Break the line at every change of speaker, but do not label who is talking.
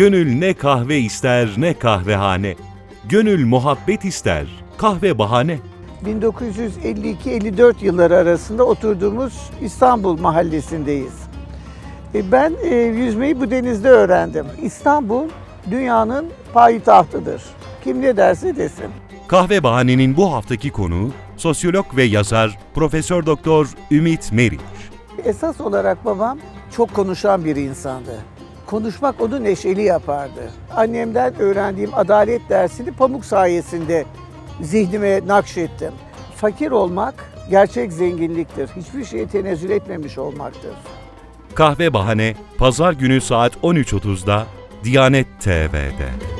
Gönül ne kahve ister ne kahvehane. Gönül muhabbet ister, kahve bahane.
1952-54 yılları arasında oturduğumuz İstanbul mahallesindeyiz. E, Ben e, yüzmeyi bu denizde öğrendim. İstanbul dünyanın payitahtıdır. Kim ne derse desin.
Kahve Bahane'nin bu haftaki konuğu sosyolog ve yazar Profesör Doktor Ümit Meriç.
Esas olarak babam çok konuşan bir insandı. Konuşmak onu neşeli yapardı. Annemden öğrendiğim adalet dersini pamuk sayesinde zihnime nakşettim. Fakir olmak gerçek zenginliktir. Hiçbir şeye tenezzül etmemiş olmaktır.
Kahve Bahane Pazar günü saat 13.30'da Diyanet TV'de.